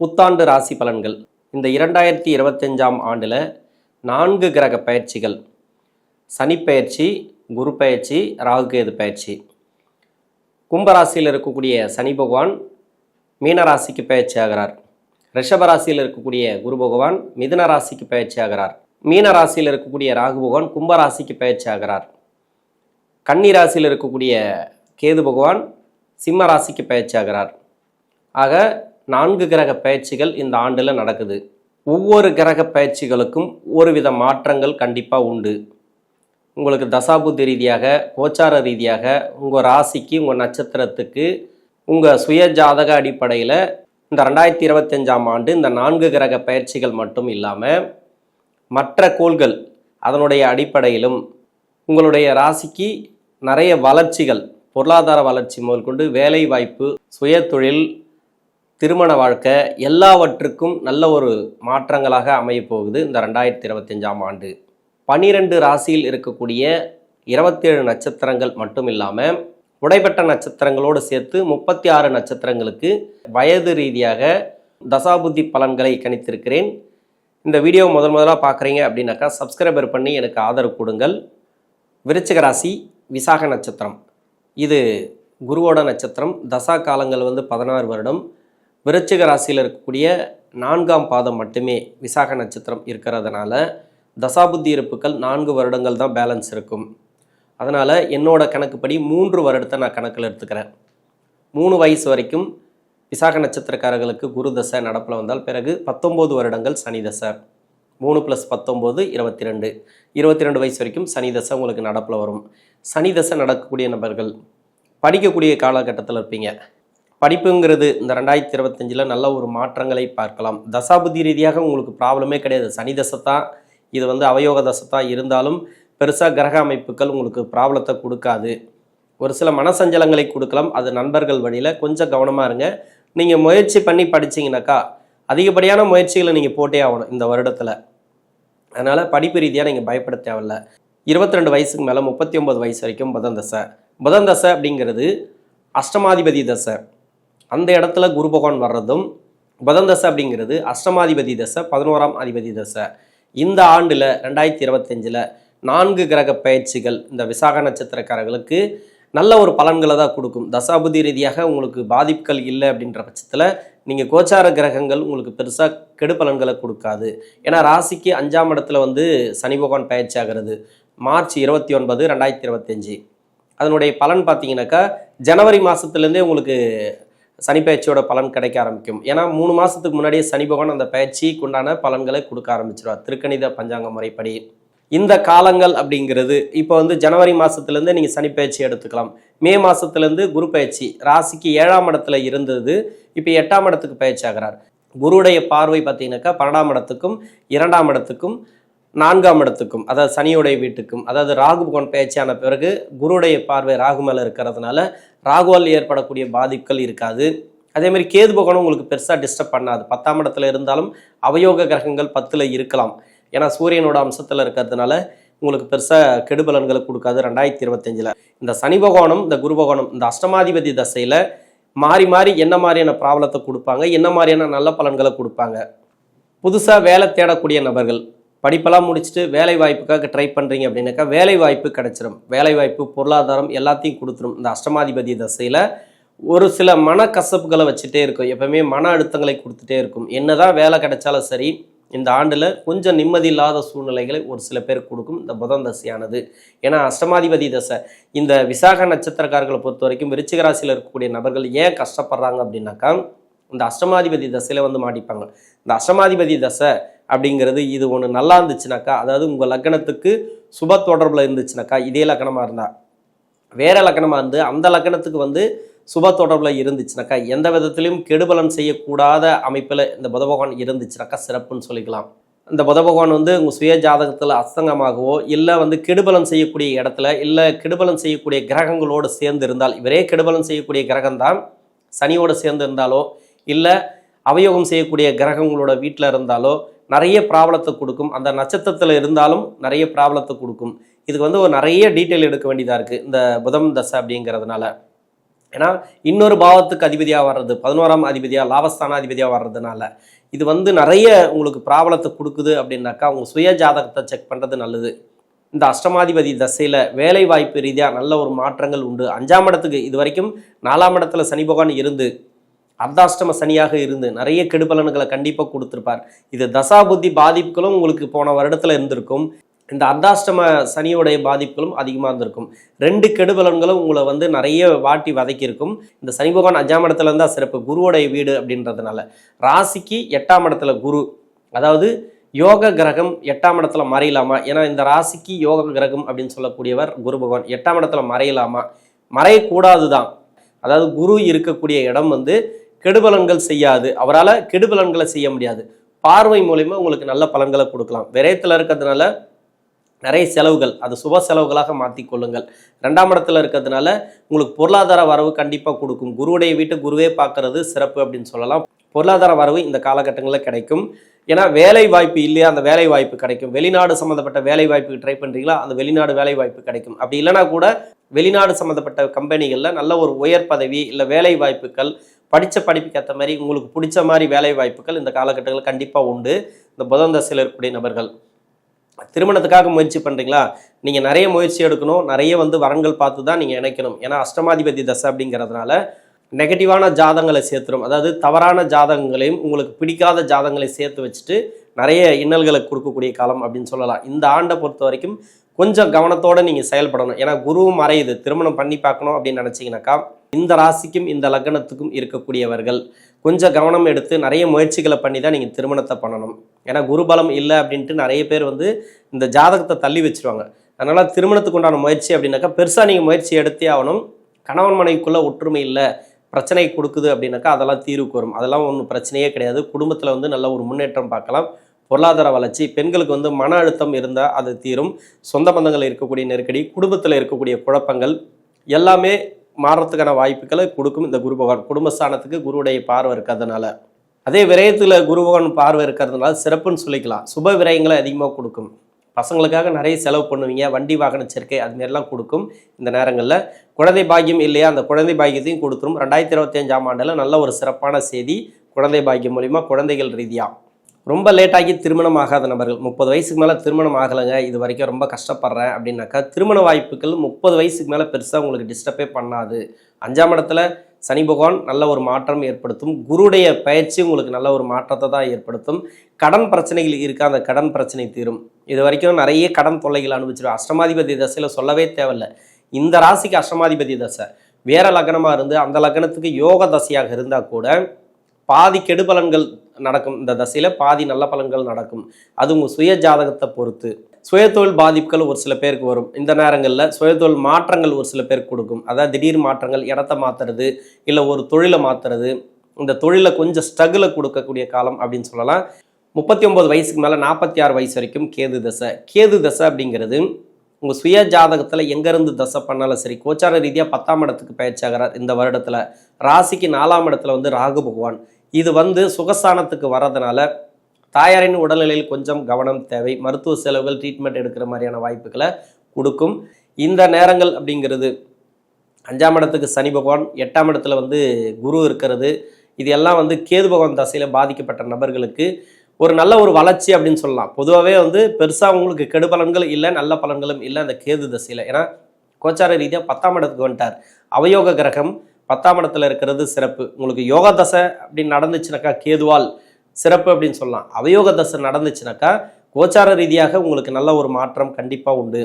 புத்தாண்டு ராசி பலன்கள். இந்த இரண்டாயிரத்தி இருபத்தஞ்சாம் ஆண்டில் நான்கு கிரக பயிற்சிகள். சனி பயிற்சி குரு பயிற்சி ராகுகேது பயிற்சி. கும்பராசியில் இருக்கக்கூடிய சனி பகவான் மீனராசிக்கு பயிற்சி ஆகிறார். ரிஷப ராசியில் இருக்கக்கூடிய குரு பகவான் மிதுன ராசிக்கு பயிற்சி ஆகிறார். மீன ராசியில் இருக்கக்கூடிய ராகு பகவான் கும்பராசிக்கு பயிற்சி ஆகிறார். கன்னி ராசியில் இருக்கக்கூடிய கேது பகவான் சிம்ம ராசிக்கு பயிற்சி ஆகிறார். ஆக நான்கு கிரக பயிற்சிகள் இந்த ஆண்டில் நடக்குது. ஒவ்வொரு கிரக பயிற்சிகளுக்கும் ஒரு வித மாற்றங்கள் கண்டிப்பாக உண்டு. உங்களுக்கு தசாபுத்தி ரீதியாக கோச்சார ரீதியாக உங்கள் ராசிக்கு உங்கள் நட்சத்திரத்துக்கு உங்கள் சுய ஜாதக அடிப்படையில் இந்த ரெண்டாயிரத்தி இருபத்தஞ்சாம் ஆண்டு இந்த நான்கு கிரக பயிற்சிகள் மட்டும் இல்லாமல் மற்ற கோள்கள் அதனுடைய அடிப்படையிலும் உங்களுடைய ராசிக்கு நிறைய வளர்ச்சிகள் பொருளாதார வளர்ச்சி முதல் கொண்டு வேலை வாய்ப்பு சுய தொழில் திருமண வாழ்க்கை எல்லாவற்றுக்கும் நல்ல ஒரு மாற்றங்களாக அமையப்போகுது இந்த ரெண்டாயிரத்தி இருபத்தஞ்சாம் ஆண்டு. பனிரெண்டு ராசியில் இருக்கக்கூடிய இருபத்தேழு நட்சத்திரங்கள் மட்டும் இல்லாமல் உடைபெற்ற நட்சத்திரங்களோடு சேர்த்து முப்பத்தி ஆறு நட்சத்திரங்களுக்கு வயது ரீதியாக தசாபுத்தி பலன்களை கணித்திருக்கிறேன். இந்த வீடியோ முதல் முதலாக பார்க்குறீங்க அப்படின்னாக்கா சப்ஸ்கிரைபர் பண்ணி எனக்கு ஆதரவு கொடுங்கள். விருச்சிக ராசி விசாக நட்சத்திரம். இது குருவோட நட்சத்திரம். தசா காலங்கள் வந்து பதினாறு வருடம். விருச்சிக ராசியில் இருக்கக்கூடிய நான்காம் பாதம் மட்டுமே விசாக நட்சத்திரம் இருக்கிறதுனால தசாபுத்தி இருப்புகள் நான்கு வருடங்கள் தான் பேலன்ஸ் இருக்கும். அதனால் என்னோட கணக்குப்படி மூன்று வருடத்தை நான் கணக்கில் எடுத்துக்கிறேன். மூணு வயசு வரைக்கும் விசாக நட்சத்திரக்காரர்களுக்கு குரு தசை நடப்பில் வந்தால் பிறகு பத்தொம்போது வருடங்கள் சனி தசை. மூணு ப்ளஸ் பத்தொம்போது இருபத்தி ரெண்டு இருபத்தி ரெண்டு வயசு வரைக்கும் சனி தசை உங்களுக்கு நடப்பில் வரும். சனி தசை நடக்கக்கூடிய நபர்கள் படிக்கக்கூடிய காலகட்டத்தில் இருப்பீங்க. படிப்புங்கிறது இந்த ரெண்டாயிரத்தி இருபத்தஞ்சில் நல்ல ஒரு மாற்றங்களை பார்க்கலாம். தசாபுதி ரீதியாக உங்களுக்கு ப்ராப்ளமே கிடையாது. சனி தசை தான் இது வந்து அவயோக தசை தான் இருந்தாலும் பெருசாக கிரக அமைப்புகள் உங்களுக்கு ப்ராப்ளத்தை கொடுக்காது. ஒரு சில மனசஞ்சலங்களை கொடுக்கலாம். அது நண்பர்கள் வழியில் கொஞ்சம் கவனமாக இருங்க. நீங்கள் முயற்சி பண்ணி படிச்சிங்கனாக்கா அதிகப்படியான முயற்சிகளை நீங்கள் போட்டே ஆகணும் இந்த வருடத்தில். அதனால் படிப்பு ரீதியாக நீங்கள் பயப்பட தேவையில்ல. இருபத்தி ரெண்டு வயசுக்கு மேலே முப்பத்தி ஒம்பது வயசு வரைக்கும் புதன் தசை. புதன் தசை அப்படிங்கிறது அஷ்டமாதிபதி தசை. அந்த இடத்துல குரு பகவான் வர்றதும் புதன் தசை அப்படிங்கிறது அஷ்டமாதிபதி தசை பதினோராம் அதிபதி தசை. இந்த ஆண்டில் ரெண்டாயிரத்தி இருபத்தஞ்சில் நான்கு கிரக பயிற்சிகள் இந்த விசாக நட்சத்திரக்காரர்களுக்கு நல்ல ஒரு பலன்களை தான் கொடுக்கும். தசாபுதி ரீதியாக உங்களுக்கு பாதிப்புகள் இல்லை அப்படின்ற பட்சத்தில் நீங்கள் கோச்சார கிரகங்கள் உங்களுக்கு பெருசாக கெடு பலன்களை கொடுக்காது. ஏன்னா ராசிக்கு அஞ்சாம் இடத்துல வந்து சனி பகவான் பயிற்சி ஆகிறது. மார்ச் இருபத்தி ஒன்பது ரெண்டாயிரத்தி இருபத்தஞ்சி. அதனுடைய பலன் பார்த்தீங்கன்னாக்கா ஜனவரி மாதத்துலேருந்தே உங்களுக்கு சனி பயிற்சியோட பலன் கிடைக்க ஆரம்பிக்கும். ஏன்னா மூணு மாதத்துக்கு முன்னாடியே சனி பகவான் அந்த பயிற்சிக்கு உண்டான பலன்களை கொடுக்க ஆரம்பிச்சிருவார். திருக்கணித பஞ்சாங்க முறைப்படி. இந்த காலங்கள் அப்படிங்கிறது இப்போ வந்து ஜனவரி மாதத்துலேருந்து நீங்கள் சனி பயிற்சி எடுத்துக்கலாம். மே மாதத்துலேருந்து குரு பயிற்சி ராசிக்கு ஏழாம் இடத்துல இருந்தது இப்போ எட்டாம் இடத்துக்கு பயிற்சி ஆகிறார். குருடைய பார்வை பார்த்தீங்கன்னாக்கா பன்னெண்டாம் இடத்துக்கும் இரண்டாம் இடத்துக்கும் நான்காம் இடத்துக்கும் அதாவது சனியுடைய வீட்டுக்கும் அதாவது ராகு பகவான் பயிற்சியான பிறகு குருடைய பார்வை ராகு மேலே இருக்கிறதுனால ராகுவால் ஏற்படக்கூடிய பாதிப்புகள் இருக்காது. அதே மாதிரி கேது பகவானும் உங்களுக்கு பெருசாக டிஸ்டர்ப் பண்ணாது. பத்தாம் இடத்துல இருந்தாலும் அவயோக கிரகங்கள் பத்தில் இருக்கலாம். ஏன்னா சூரியனோட அம்சத்தில் இருக்கிறதுனால உங்களுக்கு பெருசாக கெடுபலன்களை கொடுக்காது ரெண்டாயிரத்தி இருபத்தஞ்சில். இந்த சனி பகவானும் இந்த குரு பகவானும் இந்த அஷ்டமாதிபதி தசையில் மாறி மாறி என்ன மாதிரியான ப்ராப்ளத்தை கொடுப்பாங்க? என்ன மாதிரியான நல்ல பலன்களை கொடுப்பாங்க? புதுசாக வேலை தேடக்கூடிய நபர்கள் படிப்பெல்லாம் முடிச்சுட்டு வேலை வாய்ப்புக்காக ட்ரை பண்ணுறீங்க அப்படின்னாக்கா வேலை வாய்ப்பு கிடச்சிரும். வேலை வாய்ப்பு பொருளாதாரம் எல்லாத்தையும் கொடுத்துரும். இந்த அஷ்டமாதிபதி தசையில் ஒரு சில மனக்கசப்புகளை வச்சுட்டே இருக்கும். எப்பவுமே மன அழுத்தங்களை கொடுத்துட்டே இருக்கும். என்னதான் வேலை கிடைச்சாலும் சரி இந்த ஆண்டில் கொஞ்சம் நிம்மதி இல்லாத சூழ்நிலைகளை ஒரு சில பேருக்கு கொடுக்கும் இந்த புதன் தசையானது. ஏன்னா அஷ்டமாதிபதி தசை இந்த விசாக நட்சத்திரக்காரர்களை பொறுத்த வரைக்கும் விருச்சிகராசியில் இருக்கக்கூடிய நபர்கள் ஏன் கஷ்டப்படுறாங்க அப்படின்னாக்கா இந்த அஷ்டமாதிபதி தசையில் வந்து மாட்டிப்பாங்க. இந்த அஷ்டமாதிபதி தசை அப்படிங்கிறது இது ஒன்று நல்லா இருந்துச்சுனாக்கா அதாவது உங்கள் லக்னத்துக்கு சுப தொடர்பில் இருந்துச்சுனாக்கா இதே லக்கணமாக இருந்தால் வேறு லக்கணமாக இருந்து அந்த லக்கணத்துக்கு வந்து சுப தொடர்பில் இருந்துச்சுனாக்கா எந்த விதத்திலையும் கெடுபலன் செய்யக்கூடாத அமைப்பில் இந்த புத பகவான் இருந்துச்சுனாக்கா சிறப்புன்னு சொல்லிக்கலாம். இந்த புத பகவான் வந்து உங்கள் சுய ஜாதகத்தில் அஸ்தங்கமாகவோ இல்லை வந்து கெடுபலன் செய்யக்கூடிய இடத்துல இல்லை கெடுபலன் செய்யக்கூடிய கிரகங்களோடு சேர்ந்து இருந்தால் இவரே கெடுபலன் செய்யக்கூடிய கிரகம் தான் சனியோடு சேர்ந்து இருந்தாலோ இல்லை அவயோகம் செய்யக்கூடிய கிரகங்களோட வீட்டில் இருந்தாலோ நிறைய ப்ராப்ளத்தை கொடுக்கும். அந்த நட்சத்திரத்தில் இருந்தாலும் நிறைய ப்ராப்ளத்தை கொடுக்கும். இதுக்கு வந்து ஒரு நிறைய டீட்டெயில் எடுக்க வேண்டியதாக இருக்குது இந்த புதம் தசை அப்படிங்கிறதுனால. ஏன்னா இன்னொரு பாவத்துக்கு அதிபதியாக வர்றது பதினோராம் அதிபதியாக லாபஸ்தான அதிபதியாக வர்றதுனால இது வந்து நிறைய உங்களுக்கு ப்ராப்ளத்தை கொடுக்குது அப்படின்னாக்கா உங்கள் சுய ஜாதகத்தை செக் பண்ணுறது நல்லது. இந்த அஷ்டமாதிபதி தசையில் வேலை வாய்ப்பு ரீதியாக நல்ல ஒரு மாற்றங்கள் உண்டு. அஞ்சாம் இடத்துக்கு இது வரைக்கும் நாலாம் இடத்துல சனி பகவான் இருந்து அர்த்தாஷ்டம சனியாக இருந்து நிறைய கெடுபலன்களை கண்டிப்பாக கொடுத்துருப்பார். இது தசாபுத்தி பாதிப்புகளும் உங்களுக்கு போன வருடத்தில் இருந்திருக்கும். இந்த அர்த்தாஷ்டம சனியோடைய பாதிப்புகளும் அதிகமாக இருந்திருக்கும். ரெண்டு கெடுபலன்களும் உங்களை வந்து நிறைய வாட்டி வதக்கியிருக்கும். இந்த சனி பகவான் அஞ்சாம் இடத்துல இருந்தால் சிறப்பு. குருவோடைய வீடு அப்படின்றதுனால. ராசிக்கு எட்டாம் இடத்துல குரு. அதாவது யோக கிரகம் எட்டாம் இடத்துல மறையலாமா? ஏன்னா இந்த ராசிக்கு யோக கிரகம் அப்படின்னு சொல்லக்கூடியவர் குரு பகவான். எட்டாம் இடத்துல மறையலாமா? மறையக்கூடாது தான் அதாவது குரு இருக்கக்கூடிய இடம் வந்து கெடுபலன்கள் செய்யாது. அவரால் கெடுபலன்களை செய்ய முடியாது. பார்வை மூலிமா உங்களுக்கு நல்ல பலன்களை கொடுக்கலாம். விரயத்தில் இருக்கிறதுனால நிறைய செலவுகள் அது சுப செலவுகளாக மாற்றிக்கொள்ளுங்கள் ரெண்டாம் இடத்துல இருக்கிறதுனால உங்களுக்கு பொருளாதார வரவு கண்டிப்பாக கொடுக்கும். குருவுடைய வீட்டை குருவே பார்க்கறது சிறப்பு அப்படின்னு சொல்லலாம். பொருளாதார வரவு இந்த காலகட்டங்களில் கிடைக்கும். ஏன்னா வேலை வாய்ப்பு இல்லையா அந்த வேலை வாய்ப்பு கிடைக்கும். வெளிநாடு சம்மந்தப்பட்ட வேலை வாய்ப்புக்கு ட்ரை பண்ணுறீங்களா அந்த வெளிநாடு வேலை வாய்ப்பு கிடைக்கும். அப்படி இல்லைனா கூட வெளிநாடு சம்மந்தப்பட்ட கம்பெனிகளில் நல்ல ஒரு உயர் பதவி இல்லை வேலை வாய்ப்புகள் படித்த படிப்புக்கு ஏற்ற மாதிரி உங்களுக்கு பிடிச்ச மாதிரி வேலை வாய்ப்புகள் இந்த காலகட்டங்களில் கண்டிப்பாக உண்டு. இந்த புதன் தசையில் இருக்கக்கூடிய நபர்கள். திருமணத்துக்காக முயற்சி பண்ணுறீங்களா நீங்கள் நிறைய முயற்சி எடுக்கணும். நிறைய வந்து வரன்கள் பார்த்து தான் நீங்கள் இணைக்கணும். ஏன்னா அஷ்டமாதிபதி தசை அப்படிங்கிறதுனால நெகட்டிவான ஜாதங்களை சேர்த்துரும். அதாவது தவறான ஜாதகங்களையும் உங்களுக்கு பிடிக்காத ஜாதகங்களை சேர்த்து வச்சுட்டு நிறைய இன்னல்களை கொடுக்கக்கூடிய காலம் அப்படின்னு சொல்லலாம். இந்த ஆண்டை பொறுத்த வரைக்கும் கொஞ்சம் கவனத்தோடு நீங்கள் செயல்படணும். ஏன்னா குருவும் மறையுது. திருமணம் பண்ணி பார்க்கணும் அப்படின்னு நினச்சிங்கனாக்கா இந்த ராசிக்கும் இந்த லக்னத்துக்கும் இருக்கக்கூடியவர்கள் கொஞ்சம் கவனம் எடுத்து நிறைய முயற்சிகளை பண்ணி தான் நீங்கள் திருமணத்தை பண்ணணும். ஏன்னா குருபலம் இல்லை அப்படின்ட்டு நிறைய பேர் வந்து இந்த ஜாதகத்தை தள்ளி வச்சுருவாங்க. அதனால் திருமணத்துக்கு உண்டான முயற்சி அப்படின்னாக்கா பெருசாக நீங்கள் முயற்சி எடுத்தே ஆகணும். கணவன் மனைவிக்குள்ளே ஒற்றுமை இல்லை. பிரச்சனை கொடுக்குது அப்படின்னாக்கா அதெல்லாம் தீர்வுக்கு வரும் அதெல்லாம் ஒன்றும் பிரச்சனையே கிடையாது. குடும்பத்தில் வந்து நல்ல ஒரு முன்னேற்றம் பார்க்கலாம். பொருளாதார வளர்ச்சி பெண்களுக்கு வந்து மன அழுத்தம் இருந்தால் அது தீரும். சொந்த பந்தங்கள் இருக்கக்கூடிய நெருக்கடி குடும்பத்தில் இருக்கக்கூடிய குழப்பங்கள் எல்லாமே மாறுறதுக்கான வாய்ப்புகளை கொடுக்கும் இந்த குரு பகவான். குடும்பஸ்தானத்துக்கு குருவுடைய பார்வை இருக்கிறதுனால. அதே விரயத்தில் குரு பகவான் பார்வை இருக்கிறதுனால சிறப்புன்னு சொல்லிக்கலாம். சுப விரயங்களை அதிகமாக கொடுக்கும். பசங்களுக்காக நிறைய செலவு பண்ணுவீங்க வண்டி வாகன சேர்க்கை அதுமாரிலாம் கொடுக்கும் இந்த நேரங்களில். குழந்தை பாக்கியம் இல்லையா அந்த குழந்தை பாக்கியத்தையும் கொடுத்துரும். ரெண்டாயிரத்தி இருபத்தஞ்சாம் ஆண்டில் நல்ல ஒரு சிறப்பான செய்தி குழந்தை பாக்கியம் மூலிமா குழந்தைகள் ரீதியாக ரொம்ப லேட்டாகி திருமணம் ஆகாத நபர்கள். முப்பது வயசுக்கு மேலே திருமணம் ஆகலைங்க. இது வரைக்கும் ரொம்ப கஷ்டப்படுறேன் அப்படின்னாக்கா திருமண வாய்ப்புகள் முப்பது வயசுக்கு மேலே பெருசாக உங்களுக்கு டிஸ்டர்பே பண்ணாது. அஞ்சாம் இடத்துல சனி பகவான் நல்ல ஒரு மாற்றம் ஏற்படுத்தும். குருடைய பயிற்சி உங்களுக்கு நல்ல ஒரு மாற்றத்தை தான் ஏற்படுத்தும். கடன் பிரச்சனைகள் இருக்கா அந்த கடன் பிரச்சனை தீரும். இது வரைக்கும் நிறைய கடன் தொல்லைகள் அனுபவிச்சிடும் அஷ்டமாதிபதி தசையில் சொல்லவே தேவையில்லை. இந்த ராசிக்கு அஷ்டமாதிபதி தசை. வேற லக்னமாக இருந்து அந்த லக்னத்துக்கு யோக தசையாக இருந்தால் கூட பாதி கெடுபலன்கள் நடக்கும். இந்த தசையில் பாதி நல்ல பலன்கள் நடக்கும். அது உங்கள் சுய ஜாதகத்தை பொறுத்து. சுயதொழில் பாதிப்புகள் ஒரு சில பேருக்கு வரும். இந்த நேரங்களில் சுயதொழில் மாற்றங்கள் ஒரு சில பேருக்கு கொடுக்கும். அதாவது திடீர் மாற்றங்கள் இடத்த மாற்றுறது இல்லை ஒரு தொழிலை மாற்றுறது இந்த தொழிலை கொஞ்சம் ஸ்ட்ரகிளை கொடுக்கக்கூடிய காலம் அப்படின்னு சொல்லலாம். முப்பத்தி ஒம்பது வயசுக்கு மேலே நாற்பத்தி ஆறு வயசு வரைக்கும் கேது தசை. கேது தசை அப்படிங்கிறது உங்கள் சுய ஜாதகத்தில் எங்கேருந்து தசை பண்ணாலும் சரி கோச்சார ரீதியாக பத்தாம் இடத்துக்கு பயிற்சியாகிறார் இந்த வருடத்தில். ராசிக்கு நாலாம் இடத்துல வந்து ராகு பகவான். இது வந்து சுகஸ்தானத்துக்கு வர்றதுனால தாயாரின் உடல்நிலையில் கொஞ்சம் கவனம் தேவை. மருத்துவ செலவுகள் ட்ரீட்மெண்ட் எடுக்கிற மாதிரியான வாய்ப்புகளை கொடுக்கும். இந்த நேரங்கள் அப்படிங்கிறது அஞ்சாம் இடத்துக்கு சனி பகவான் எட்டாம் இடத்துல வந்து குரு இருக்கிறது. இது எல்லாம் வந்து கேது பகவான் தசையில் பாதிக்கப்பட்ட நபர்களுக்கு ஒரு நல்ல ஒரு வளர்ச்சி அப்படின்னு சொல்லலாம். பொதுவாகவே வந்து பெருசாக உங்களுக்கு கெடுபலன்கள் இல்லை நல்ல பலன்களும் இல்லை அந்த கேது தசையில். ஏன்னா கோச்சார ரீதியாக பத்தாம் இடத்துக்கு வந்துட்டார். அவயோக கிரகம் பத்தாம் இடத்துல இருக்கிறது சிறப்பு. உங்களுக்கு யோக தசை அப்படின்னு நடந்துச்சுனாக்கா கேதுவால் சிறப்பு அப்படின்னு சொல்லலாம். அவயோக தசை நடந்துச்சுனாக்கா கோச்சார ரீதியாக உங்களுக்கு நல்ல ஒரு மாற்றம் கண்டிப்பாக உண்டு.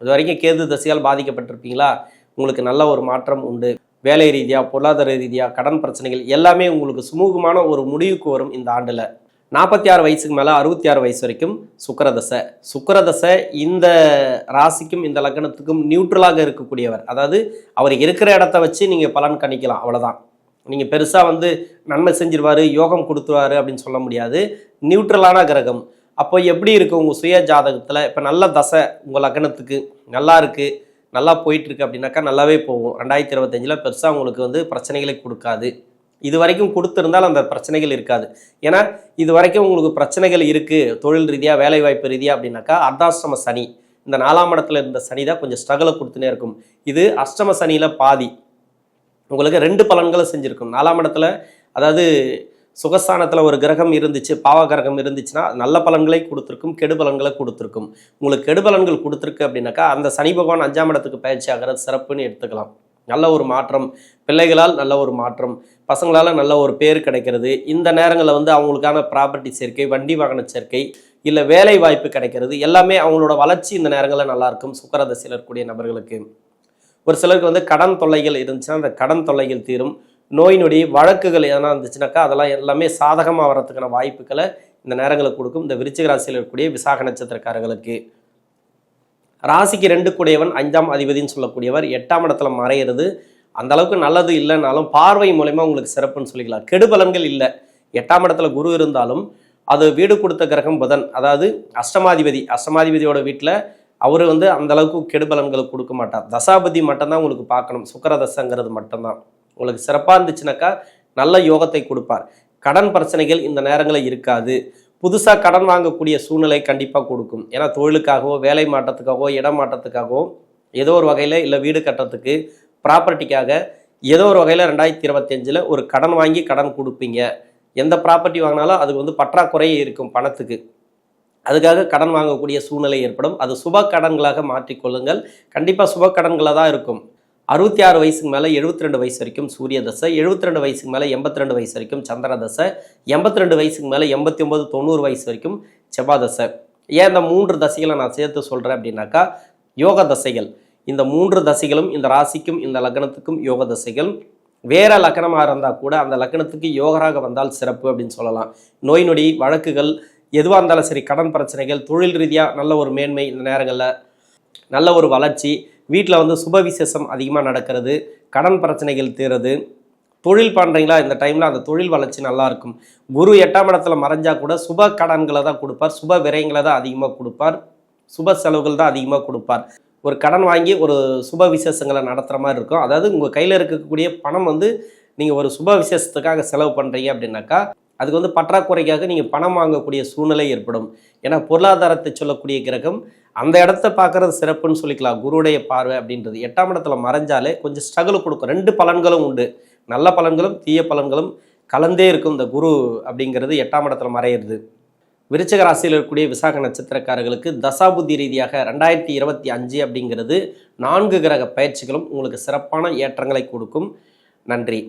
இது வரைக்கும் கேது தசையால் பாதிக்கப்பட்டிருப்பீங்களா? உங்களுக்கு நல்ல ஒரு மாற்றம் உண்டு. வேலை ரீதியாக பொருளாதார ரீதியாக கடன் பிரச்சனைகள் எல்லாமே உங்களுக்கு சுமூகமான ஒரு முடிவுக்கு வரும் இந்த ஆண்டில். நாற்பத்தி ஆறு வயசுக்கு மேலே அறுபத்தி ஆறு வயசு வரைக்கும் சுக்கரதசை. சுக்கரதசை இந்த ராசிக்கும் இந்த லக்னத்துக்கும் நியூட்ரலாக இருக்கக்கூடியவர். அதாவது அவர் இருக்கிற இடத்த வச்சு நீங்கள் பலன் கணிக்கலாம். அவ்வளோதான் நீங்கள் பெருசாக வந்து நன்மை செஞ்சிருவார் யோகம் கொடுத்துருவாரு அப்படின்னு சொல்ல முடியாது. நியூட்ரலான கிரகம். அப்போ எப்படி இருக்குது உங்கள் சுய ஜாதகத்தில்? இப்போ நல்ல தசை உங்கள் லக்னத்துக்கு நல்லா இருக்குது நல்லா போயிட்டுருக்கு அப்படின்னாக்கா நல்லாவே போகும். ரெண்டாயிரத்தி இருபத்தஞ்சில் பெருசாக உங்களுக்கு வந்து பிரச்சனைகளை கொடுக்காது. இது வரைக்கும் கொடுத்துருந்தால் அந்த பிரச்சனைகள் இருக்காது. ஏன்னா இது வரைக்கும் உங்களுக்கு பிரச்சனைகள் இருக்குது தொழில் ரீதியாக வேலைவாய்ப்பு ரீதியாக அப்படின்னாக்கா அர்த்தாஷ்டம சனி இந்த நாலாம் இடத்துல இருந்த சனி தான் கொஞ்சம் ஸ்ட்ரகிளை கொடுத்துனே இருக்கும். இது அஷ்டம சனியில் பாதி. உங்களுக்கு ரெண்டு பலன்களை செஞ்சுருக்கும். நாலாம் இடத்துல அதாவது சுகஸ்தானத்தில் ஒரு கிரகம் இருந்துச்சு பாவ கிரகம் இருந்துச்சுன்னா நல்ல பலன்களை கொடுத்துருக்கும் கெடு பலன்களை கொடுத்துருக்கும். உங்களுக்கு கெடு பலன்கள் கொடுத்துருக்கு அப்படின்னாக்கா அந்த சனி பகவான் அஞ்சாம் இடத்துக்கு பயிற்சி ஆகிறது சிறப்புன்னு எடுத்துக்கலாம். நல்ல ஒரு மாற்றம் பிள்ளைகளால் நல்ல ஒரு மாற்றம் பசங்களால் நல்ல ஒரு பேர் கிடைக்கிறது இந்த நேரங்களில் வந்து அவங்களுக்கான ப்ராப்பர்ட்டி சேர்க்கை வண்டி வாகன சேர்க்கை இல்லை வேலை வாய்ப்பு கிடைக்கிறது எல்லாமே அவங்களோட வளர்ச்சி இந்த நேரங்களில் நல்லாயிருக்கும் சுக்கரதசையில் இருக்கக்கூடிய நபர்களுக்கு. ஒரு சிலருக்கு வந்து கடன் தொல்லைகள் இருந்துச்சுன்னா அந்த கடன் தொல்லைகள் தீரும். நோய் நொடி வழக்குகள் எதனா இருந்துச்சுனாக்கா அதெல்லாம் எல்லாமே சாதகமாக வர்றதுக்கான வாய்ப்புகளை இந்த நேரங்களில் கொடுக்கும். இந்த விருச்சிக ராசியில் இருக்கக்கூடிய விசாக நட்சத்திரக்காரர்களுக்கு. ராசிக்கு ரெண்டு கூடியவன் அஞ்சாம் அதிபதினு சொல்லக்கூடியவர் எட்டாம் இடத்துல மறையிறது. அந்த அளவுக்கு நல்லது இல்லைனாலும் பார்வை மூலயமா உங்களுக்கு சிறப்புன்னு சொல்லிக்கலாம். கெடுபலன்கள் இல்லை. எட்டாம் இடத்துல குரு இருந்தாலும் அது வீடு கொடுத்த கிரகம் புதன். அதாவது அஷ்டமாதிபதி. அஷ்டமாதிபதியோட வீட்டில் அவர் வந்து அந்த அளவுக்கு கொடுக்க மாட்டார். தசாபதி மட்டும்தான் உங்களுக்கு பார்க்கணும். சுக்கரதசங்கிறது மட்டும்தான். உங்களுக்கு சிறப்பாக இருந்துச்சுனாக்கா நல்ல யோகத்தை கொடுப்பார். கடன் பிரச்சனைகள் இந்த நேரங்களில் இருக்காது. புதுசாக கடன் வாங்கக்கூடிய சூழ்நிலை கண்டிப்பாக கொடுக்கும். ஏன்னா தொழிலுக்காகவோ வேலை மாற்றத்துக்காகவோ இடம் மாற்றத்துக்காகவோ ஏதோ ஒரு வகையில் இல்லை வீடு கட்டுறதுக்கு ப்ராப்பர்ட்டிக்காக ஏதோ ஒரு வகையில் ரெண்டாயிரத்தி இருபத்தஞ்சில் ஒரு கடன் வாங்கி கடன் கொடுப்பீங்க. எந்த ப்ராப்பர்ட்டி வாங்கினாலும் அதுக்கு வந்து பற்றாக்குறையே இருக்கும் பணத்துக்கு. அதுக்காக கடன் வாங்கக்கூடிய சூழ்நிலை ஏற்படும். அது சுப கடன்களாக மாற்றிக்கொள்ளுங்கள். கண்டிப்பாக சுப கடன்களாக தான் இருக்கும். அறுபத்தி ஆறு வயசுக்கு மேலே எழுபத்தி ரெண்டு வயசு வரைக்கும் சூரிய தசை எழுபத்தி ரெண்டு வயசுக்கு மேலே எண்பத்தி ரெண்டு வயசு வரைக்கும் சந்திர தசை எண்பத்தி ரெண்டு வயசுக்கு மேலே எண்பத்தி ஒம்பது தொண்ணூறு வயசு வரைக்கும் செவ்வாய் தசை. ஏன் இந்த மூன்று தசைகளை நான் சேர்த்து சொல்கிறேன் அப்படின்னாக்கா யோக தசைகள். இந்த மூன்று தசைகளும் இந்த ராசிக்கும் இந்த லக்னத்துக்கும் யோக தசைகள். வேற லக்னமாக இருந்தால் கூட அந்த லக்னத்துக்கு யோகராக வந்தால் சிறப்பு அப்படின்னு சொல்லலாம். நோய் நொடி வழக்குகள் எதுவாக இருந்தாலும் சரி கடன் பிரச்சனைகள் தொழில் ரீதியாக நல்ல ஒரு மேன்மை இந்த நேரங்களில் நல்ல ஒரு வளர்ச்சி வீட்டில் வந்து சுப விசேஷம் அதிகமாக நடக்கிறது கடன் பிரச்சனைகள் தீரது தொழில் பண்ணுறீங்களா இந்த டைமில் அந்த தொழில் வளர்ச்சி நல்லாயிருக்கும் குரு எட்டாம் இடத்துல மறைஞ்சால் கூட சுப கடன்களை தான் கொடுப்பார். சுப விரயங்களை தான் அதிகமாக கொடுப்பார். சுப செலவுகள் தான் அதிகமாக கொடுப்பார். ஒரு கடன் வாங்கி ஒரு சுப விசேஷங்களை நடத்துகிற மாதிரி இருக்கும். அதாவது உங்கள் கையில் இருக்கக்கூடிய பணம் வந்து நீங்கள் ஒரு சுப விசேஷத்துக்காக செலவு பண்ணுறீங்க அப்படின்னாக்கா அதுக்கு வந்து பற்றாக்குறைக்காக நீங்கள் பணம் வாங்கக்கூடிய சூழ்நிலை ஏற்படும். ஏன்னா பொருளாதாரத்தை சொல்லக்கூடிய கிரகம் அந்த இடத்த பார்க்குறது சிறப்புன்னு சொல்லிக்கலாம். குருடைய பார்வை அப்படின்றது. எட்டாம் இடத்துல மறைஞ்சாலே கொஞ்சம் ஸ்ட்ரகிள் கொடுக்கும். ரெண்டு பலன்களும் உண்டு. நல்ல பலன்களும் தீய பலன்களும் கலந்தே இருக்கும் இந்த குரு அப்படிங்கிறது எட்டாம் இடத்துல மறையிறது. விருச்சக ராசியில் இருக்கக்கூடிய விசாக நட்சத்திரக்காரர்களுக்கு தசாபுத்தி ரீதியாக ரெண்டாயிரத்தி இருபத்தி அஞ்சு அப்படிங்கிறது நான்கு கிரக பயிற்சிகளும் உங்களுக்கு சிறப்பான ஏற்றங்களை கொடுக்கும். நன்றி.